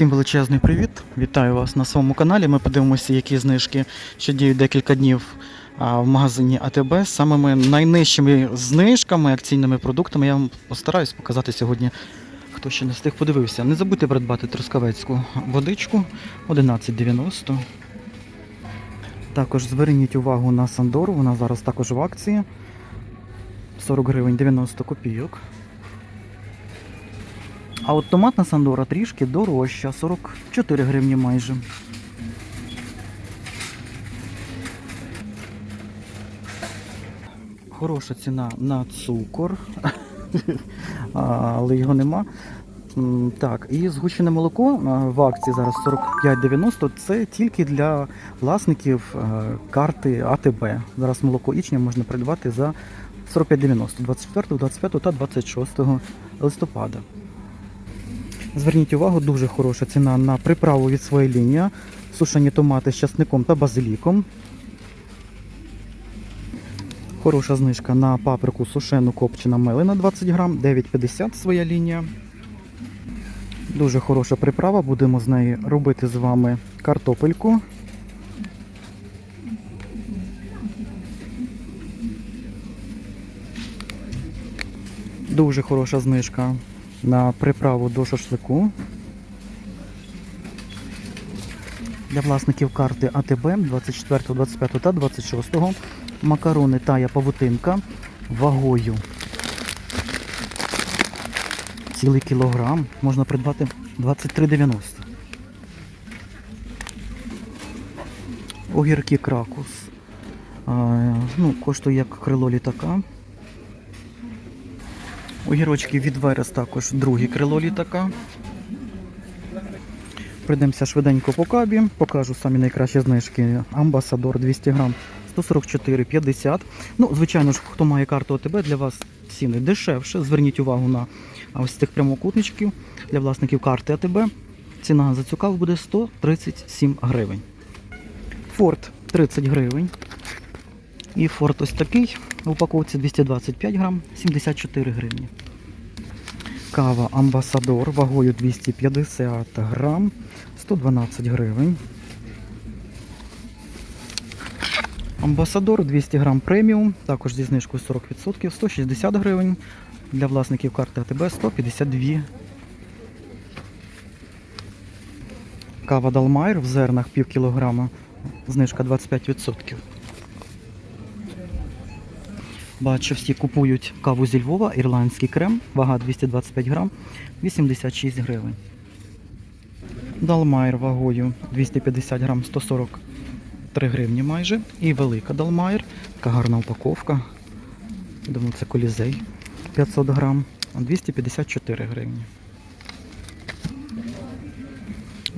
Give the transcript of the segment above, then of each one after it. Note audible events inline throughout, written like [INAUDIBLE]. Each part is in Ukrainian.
Всім величезний привіт! Вітаю вас на своєму каналі. Ми подивимося, які знижки ще діють декілька днів в магазині АТБ з самими найнижчими знижками, акційними продуктами. Я вам постараюсь показати сьогодні, хто ще не встиг подивився. Не забудьте придбати трускавецьку водичку 11,90. Також зверніть увагу на Сандору, вона зараз також в акції. 40 гривень 90 копійок. А от томатна сандора трішки дорожча, 44 гривні майже. Хороша ціна на цукор, [LAUGHS] але його нема. Так, і згущене молоко в акції зараз 45,90. Це тільки для власників е, карти АТБ. Зараз молоко ічня можна придбати за 45,90 24, 25 та 26 листопада. Зверніть увагу, дуже хороша ціна на приправу від своєї лінії. Сушені томати з часником та базиліком. Хороша знижка на паприку сушену копчена мелина 20 грам, 9,50 своя лінія. Дуже хороша приправа, будемо з неї робити з вами картопельку. Дуже хороша знижка на приправу до шашлику. Для власників карти АТБ 24, 25 та 26 макарони тая павутинка вагою. Цілий кілограм можна придбати 23,90. Огірки кракус. А, ну, коштує як крило літака. Огірочки від Верес також друге крило літака. Прийдемося швиденько по кабі, покажу самі найкращі знижки. Амбасадор 200 грам 144,50. Ну, звичайно ж, хто має карту ОТБ, для вас ціни дешевше. Зверніть увагу на ось цих прямокутничків для власників карти АТБ. Ціна за цю каву буде 137 гривень. Форт 30 гривень. І форт ось такий в упаковці 225 грам, 74 гривні. Кава Амбасадор вагою 250 грам, 112 гривень. Амбасадор 200 грам преміум, також зі знижкою 40%, 160 гривень. Для власників карти АТБ 152. Кава Далмайр в зернах пів кілограма, знижка 25%. Бачу, всі купують каву зі Львова, ірландський крем, вага 225 грам, 86 гривень. Далмайр вагою 250 грам, 143 гривні майже. І велика Далмайр, така гарна упаковка. Думаю, це колізей 500 грам, 254 гривні.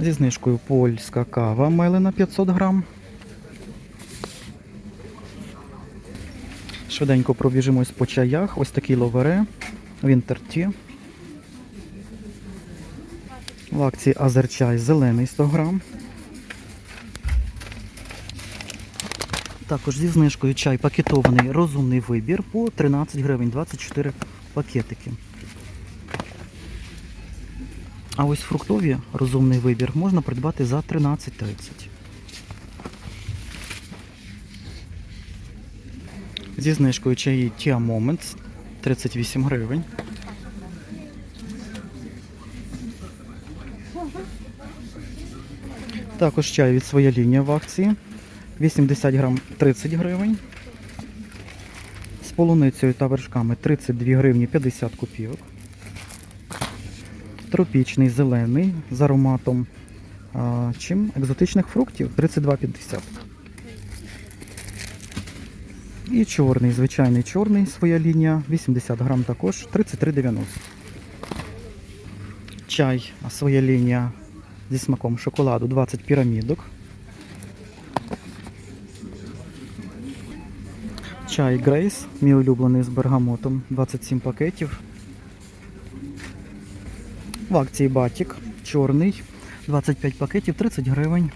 Зі знижкою польська кава мелена 500 грам. Швиденько пробіжимось по чаях. Ось такий ловере, Вінтерті. В акції Азерчай зелений 100 грам. Також зі знижкою чай пакетований розумний вибір по 13 гривень 24 пакетики. А ось фруктові розумний вибір можна придбати за 13,30. Зі знижкою чаї Tia Moments 38 гривень. Також чай від своя лінія в акції. 80 грам 30 гривень. З полуницею та вершками 32 гривні 50 копійок. Тропічний зелений з ароматом а, чим? екзотичних фруктів 32,50. І чорний, звичайний чорний, своя лінія, 80 грам також, 33,90. Чай, своя лінія зі смаком шоколаду, 20 пірамідок. Чай Грейс, мій улюблений з бергамотом, 27 пакетів. В акції Батік, чорний, 25 пакетів, 30 гривень.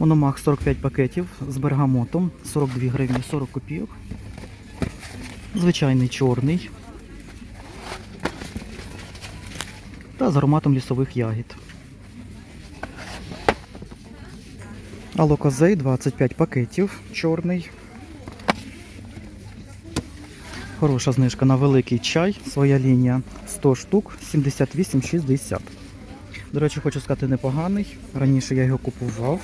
Мономах 45 пакетів з бергамотом, 42 гривні 40 копійок. звичайний чорний та з ароматом лісових ягід. Алокозей 25 пакетів, чорний. Хороша знижка на великий чай, своя лінія 100 штук, 78,60. До речі, хочу сказати, непоганий. Раніше я його купував.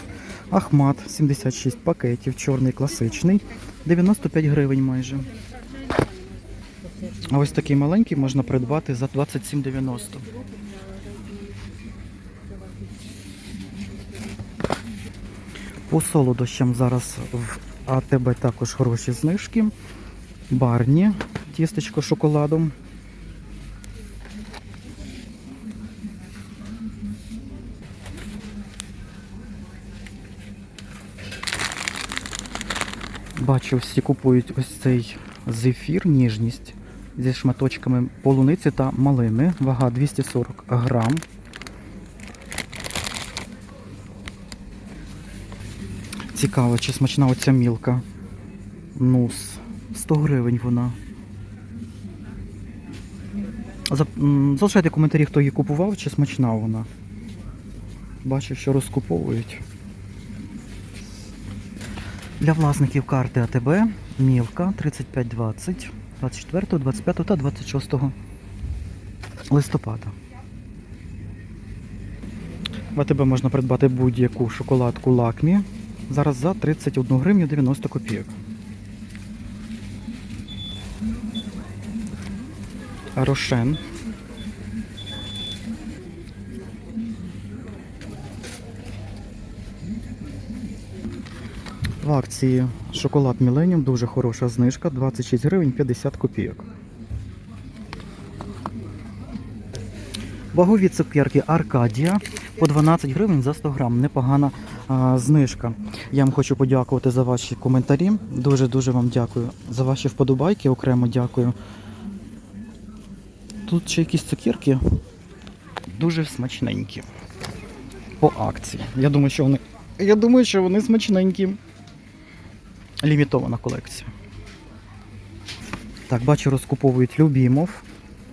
Ахмат 76 пакетів, чорний класичний, 95 гривень майже. А ось такий маленький можна придбати за 27,90. По солодощам зараз в АТБ також хороші знижки. Барні, тістечко з шоколадом. Бачу, всі купують ось цей зефір, ніжність зі шматочками полуниці та малини. Вага 240 грам. Цікаво, чи смачна оця мілка. Нус. 100 гривень вона. Залишайте коментарі, хто її купував, чи смачна вона. Бачу, що розкуповують. Для власників карти АТБ мілка 3520 24, 25 та 26 листопада. В АТБ можна придбати будь-яку шоколадку лакмі. Зараз за 31 гривню 90 копійок. Рошен. В акції шоколад Millennium дуже хороша знижка 26 гривень 50 копійок. Вагові цукерки Аркадія по 12 гривень за 100 грам. Непогана а, знижка. Я вам хочу подякувати за ваші коментарі. Дуже-дуже вам дякую. За ваші вподобайки окремо дякую. Тут ще якісь цукерки дуже смачненькі. По акції. Я думаю, що вони. Я думаю, що вони смачненькі. Лімітована колекція. Так, бачу, розкуповують Любімов.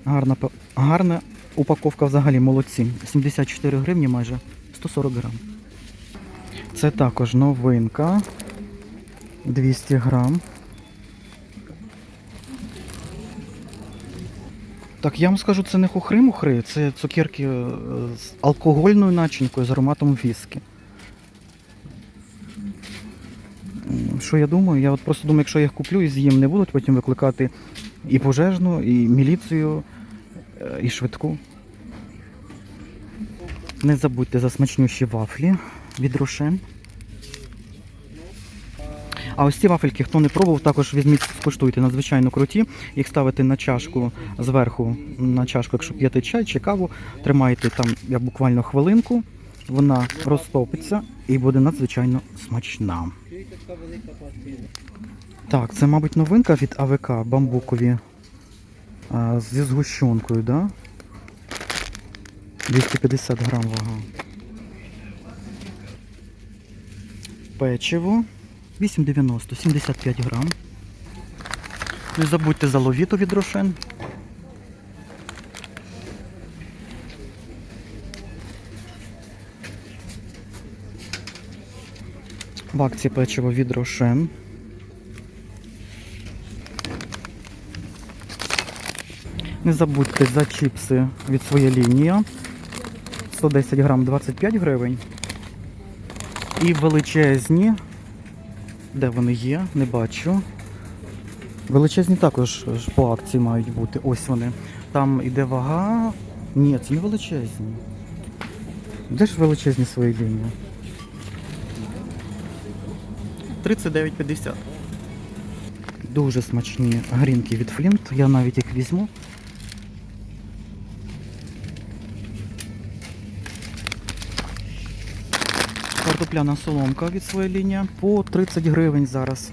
Гарна, гарна упаковка взагалі молодці. 74 гривні майже 140 грам. Це також новинка. 200 грам. Так, я вам скажу, це не хухри-мухри, це цукерки е, з алкогольною начинкою з ароматом віскі. Що я думаю? Я от просто думаю, якщо я їх куплю і з'їм, не будуть потім викликати і пожежну, і міліцію, е, і швидку. Не забудьте за смачнющі вафлі від Рошен. А ось ці вафельки, хто не пробував, також візьміть, скуштуйте, надзвичайно круті. Їх ставите на чашку зверху, на чашку, якщо п'єте чай чи каву, тримаєте там як буквально хвилинку, вона розтопиться і буде надзвичайно смачна. Так, це, мабуть, новинка від АВК бамбукові а, зі згущенкою, да? 250 грам вага. Печиво 8,90, 75 грам. Не забудьте за ловіту від Рошен. В акції печиво від Рошен. Не забудьте за чіпси від своєї лінії. 110 грам 25 гривень. І величезні. Де вони є? Не бачу. Величезні також по акції мають бути. Ось вони. Там іде вага. Ні, це не величезні. Де ж величезні свої лінії? 39,50. Дуже смачні грінки від Флінт. Я навіть їх візьму. Картопляна соломка від своєї лінії по 30 гривень зараз.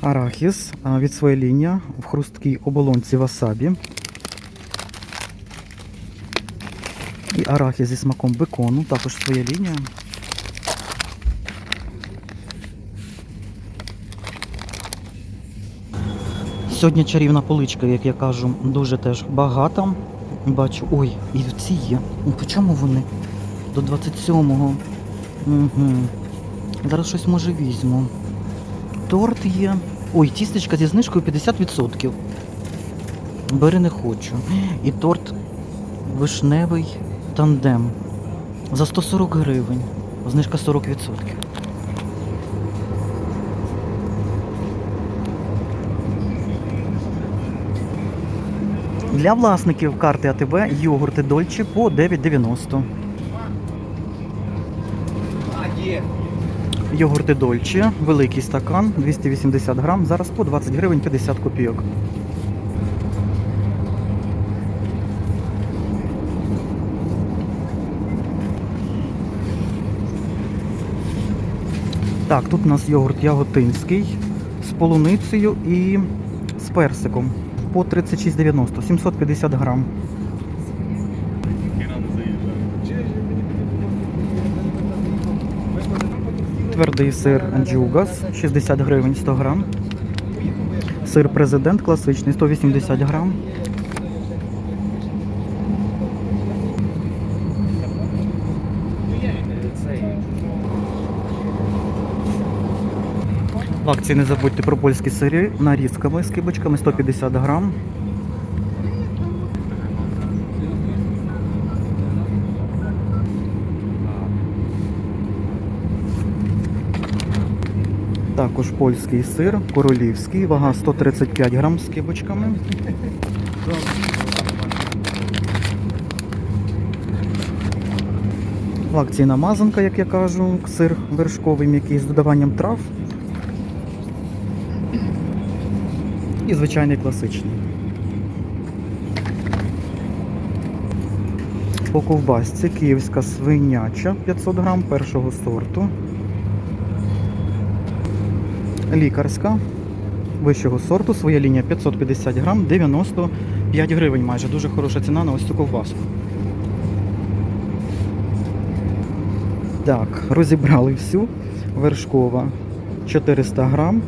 Арахіс від своєї лінії в хрусткій оболонці васабі. І арахіс зі смаком бекону, також своя лінія. Сьогодні чарівна поличка, як я кажу, дуже теж багата. Бачу, ой, і ці є. Ну, по чому вони? До 27-го. Угу. Зараз щось може візьму. Торт є. Ой, тістечка зі знижкою 50%. Бери не хочу. І торт вишневий тандем. За 140 гривень. Знижка 40%. Для власників карти АТБ йогурти Дольче по 9,90. Йогурти Дольче, великий стакан, 280 грам, зараз по 20 гривень 50 копійок. Так, тут у нас йогурт яготинський з полуницею і з персиком по 36,90, 750 грам. Твердий сир Джугас 60 гривень 100 грам. Сир президент класичний 180 грам. В акції не забудьте про польські сири нарізками з кибочками 150 грам. Також польський сир, королівський, вага 135 грам з кибочками. В акції намазанка, як я кажу, сир вершковий м'який з додаванням трав. І звичайний класичний. По ковбасці київська свиняча 500 грам першого сорту. Лікарська вищого сорту, своя лінія 550 грам, 95 гривень майже. Дуже хороша ціна на ось цю ковбаску. Так, розібрали всю. Вершкова 400 грам.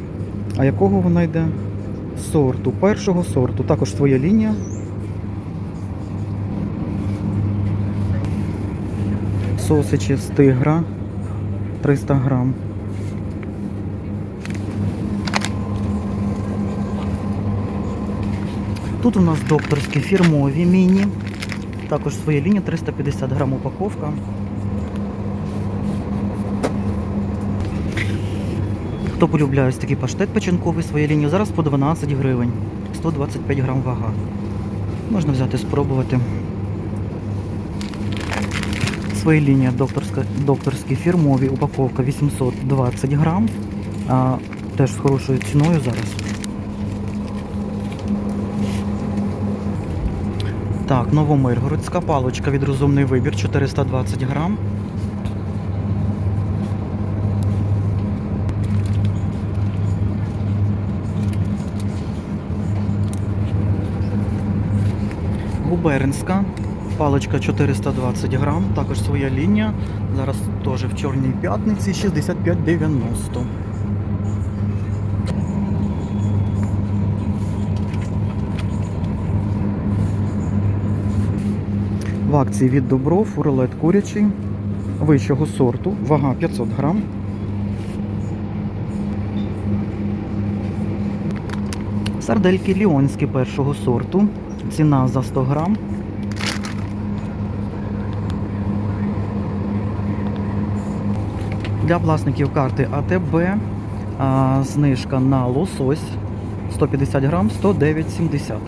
А якого вона йде? Сорту, першого сорту. Також своя лінія. Сосичі з тигра 300 грам. Тут у нас докторські фірмові міні. Також своя лінія 350 грам упаковка. Хто полюбляє ось такий паштет печінковий, своя лінія зараз по 12 гривень. 125 грам вага. Можна взяти спробувати. Своя лінія докторська, докторські фірмові, упаковка 820 грам. А, теж з хорошою ціною зараз. Так, Новомиргородська паличка від розумний вибір 420 грам. Губернська паличка 420 грам, також своя лінія. Зараз теж в чорній п'ятниці 65,90. В акції від Добров рулет курячий вищого сорту, вага 500 грам. Сардельки ліонські першого сорту. Ціна за 100 грам. Для власників карти АТБ а, знижка на лосось 150 грам 109,70.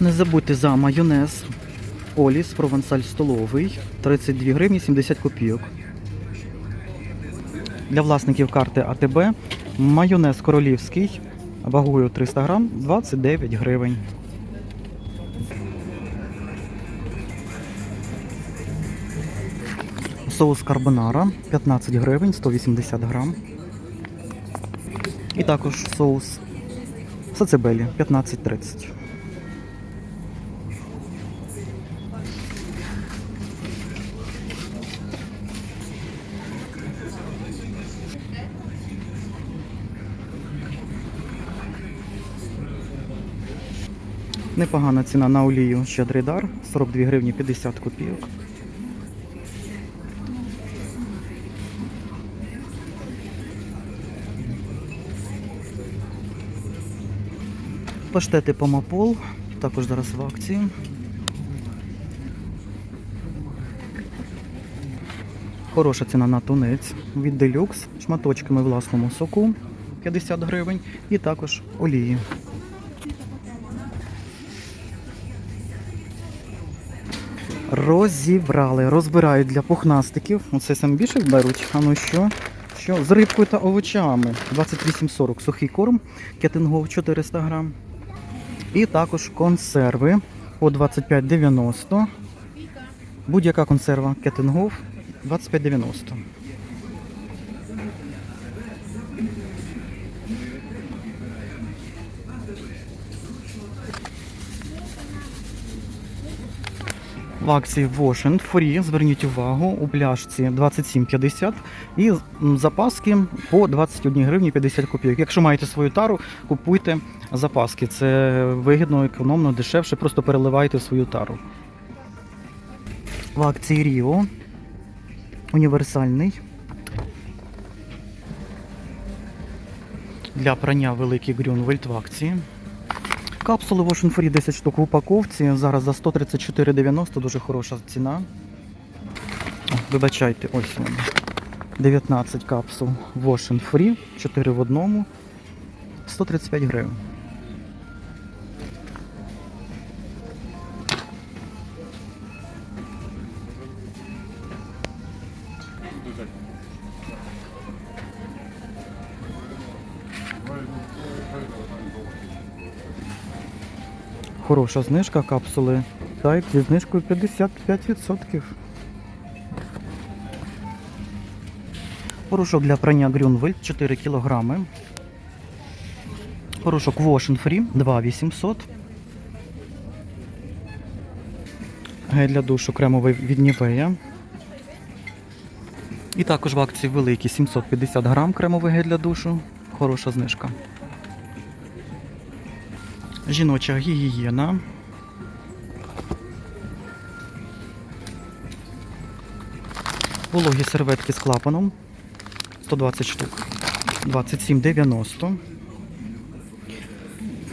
Не забудьте за майонез Оліс Провансаль столовий 32 гривні 70 копійок. Для власників карти АТБ майонез королівський вагою 300 грам 29 гривень. Соус карбонара 15 гривень 180 грам. І також соус сацебелі 15,30. Непогана ціна на олію щедрий дар 42 гривні 50 копійок. Паштети помапол, також зараз в акції. Хороша ціна на тунець від Deluxe, шматочками власному соку 50 гривень і також олії. Розібрали, розбирають для пухнастиків. Оце саме більше беруть. А ну що? Що? З рибкою та овочами. 28,40 сухий корм, кетингов 400 грам. І також консерви по 25,90. Будь-яка консерва кетингов 25,90. В акції Wash Free, зверніть увагу, у пляшці 27,50 і запаски по 21 гривні 50 копійок. Якщо маєте свою тару, купуйте запаски. Це вигідно, економно, дешевше, просто переливайте свою тару. В акції Ріо універсальний. Для прання великий Грюнвельд в акції. Капсули Ocean Free 10 штук в упаковці. Зараз за 134,90 дуже хороша ціна. Вибачайте, ось вони. 19 капсул Wash Free, 4 в одному. 135 гривень. Хороша знижка капсули. Так, зі знижкою 55%. Порошок для прання Grünwald 4 кг. Порошок Wash Free 2800. Гель для душу кремовий від Nivea. І також в акції великий 750 грам кремовий гель для душу. Хороша знижка. Жіноча гігієна. Вологі серветки з клапаном. 120 штук. 27,90.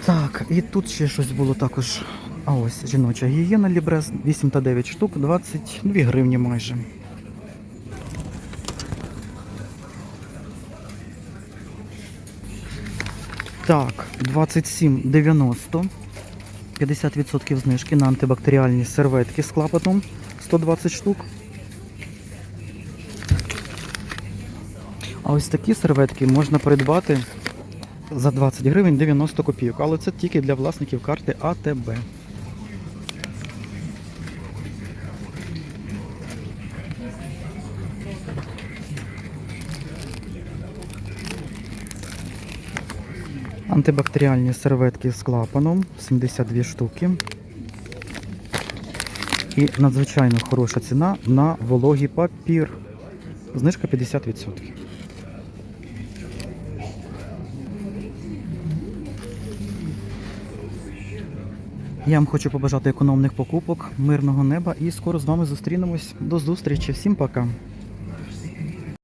Так, і тут ще щось було також. А ось жіноча гігієна Лібрез 8 та 9 штук, 22 гривні майже. Так, 27,90. 50% знижки на антибактеріальні серветки з клапотом 120 штук. А ось такі серветки можна придбати за 20 гривень 90 копійок, але це тільки для власників карти АТБ. Антибактеріальні серветки з клапаном 72 штуки. І надзвичайно хороша ціна на вологий папір. Знижка 50%. Я вам хочу побажати економних покупок, мирного неба і скоро з вами зустрінемось. До зустрічі. Всім пока.